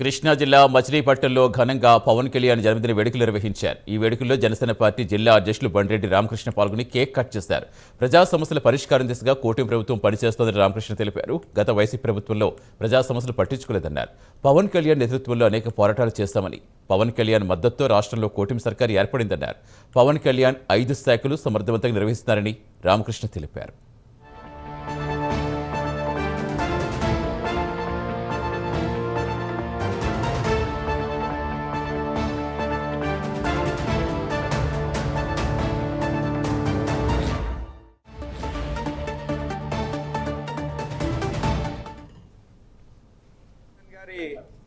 కృష్ణా జిల్లా మచిలీపట్నంలో ఘనంగా పవన్ కళ్యాణ్ జన్మదిన వేడుకలు నిర్వహించారు. ఈ వేడుకల్లో జనసేన పార్టీ జిల్లా అధ్యక్షులు బండిరెడ్డి రామకృష్ణ పాల్గొని కేక్ కట్ చేశారు. ప్రజా సమస్యల పరిష్కారం దిశగా కూటమి ప్రభుత్వం పనిచేస్తోందని రామకృష్ణ తెలిపారు. గత వైసీపీ ప్రభుత్వంలో ప్రజా సమస్యలు పట్టించుకోలేదన్నారు. పవన్ కళ్యాణ్ నేతృత్వంలో అనేక పోరాటాలు చేస్తామని పవన్ కళ్యాణ్ మద్దతుతో రాష్ట్రంలో కూటమి సర్కార్ ఏర్పడిందన్నారు. పవన్ కళ్యాణ్ ఐదు శాఖలు సమర్థవంతంగా నిర్వహిస్తున్నారని రామకృష్ణ తెలిపారు.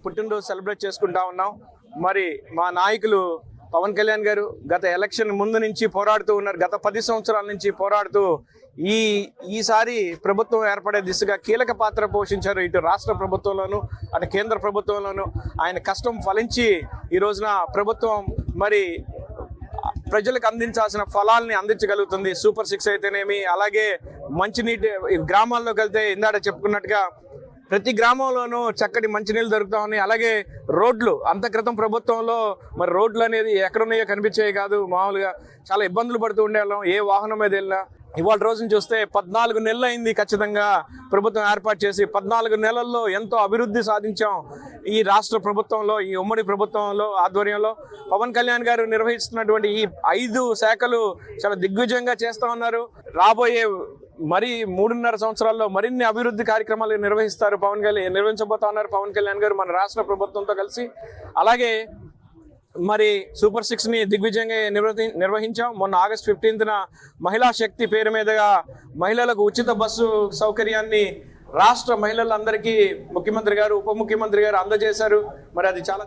పుట్టినరోజు సెలబ్రేట్ చేసుకుంటా ఉన్నాం. మరి మా నాయకులు పవన్ కళ్యాణ్ గారు గత ఎలక్షన్ ముందు నుంచి పోరాడుతూ ఉన్నారు. గత పది సంవత్సరాల నుంచి పోరాడుతూ ఈ ఈసారి ప్రభుత్వం ఏర్పడే దిశగా కీలక పాత్ర పోషించారు ఇటు రాష్ట్ర ప్రభుత్వంలోను అటు కేంద్ర ప్రభుత్వంలోను. ఆయన కష్టం ఫలించి ఈ రోజున ప్రభుత్వం మరి ప్రజలకు అందించాల్సిన ఫలాల్ని అందించగలుగుతుంది. సూపర్ సిక్స్ అయితేనేమి అలాగే మంచినీటి గ్రామాల్లోకి వెళ్తే ఇందాక చెప్పుకున్నట్టుగా ప్రతి గ్రామంలోనూ చక్కటి మంచినీళ్ళు దొరుకుతా ఉన్నాయి. అలాగే రోడ్లు అంత క్రితం ప్రభుత్వంలో మరి రోడ్లు అనేది ఎక్కడున్నాయో కనిపించేవి కాదు. మామూలుగా చాలా ఇబ్బందులు పడుతూ ఉండేవాళ్ళం. ఏ వాహనం మీద వెళ్ళినా. ఇవాళ రోజున చూస్తే పద్నాలుగు నెలలు అయింది ఖచ్చితంగా ప్రభుత్వం ఏర్పాటు చేసి పద్నాలుగు నెలల్లో ఎంతో అభివృద్ధి సాధించాం ఈ రాష్ట్ర ప్రభుత్వంలో ఈ ఉమ్మడి ప్రభుత్వంలో ఆధ్వర్యంలో. పవన్ కళ్యాణ్ గారు నిర్వహిస్తున్నటువంటి ఈ ఐదు శాఖలు చాలా దిగ్విజయంగా చేస్తూ ఉన్నారు. రాబోయే మరి మూడున్నర సంవత్సరాల్లో మరిన్ని అభివృద్ధి కార్యక్రమాలు నిర్వహిస్తారు పవన్ కళ్యాణ్ నిర్వహించబోతా ఉన్నారు పవన్ కళ్యాణ్ గారు మన రాష్ట్ర ప్రభుత్వంతో కలిసి. అలాగే మరి సూపర్ సిక్స్ని దిగ్విజయంగా నిర్వహి నిర్వహించాం. మొన్న ఆగస్ట్ ఫిఫ్టీన్త్న మహిళా శక్తి పేరు మీదుగా మహిళలకు ఉచిత బస్సు సౌకర్యాన్ని రాష్ట్ర మహిళలందరికీ ముఖ్యమంత్రి గారు ఉప ముఖ్యమంత్రి గారు అందజేశారు. మరి అది చాలా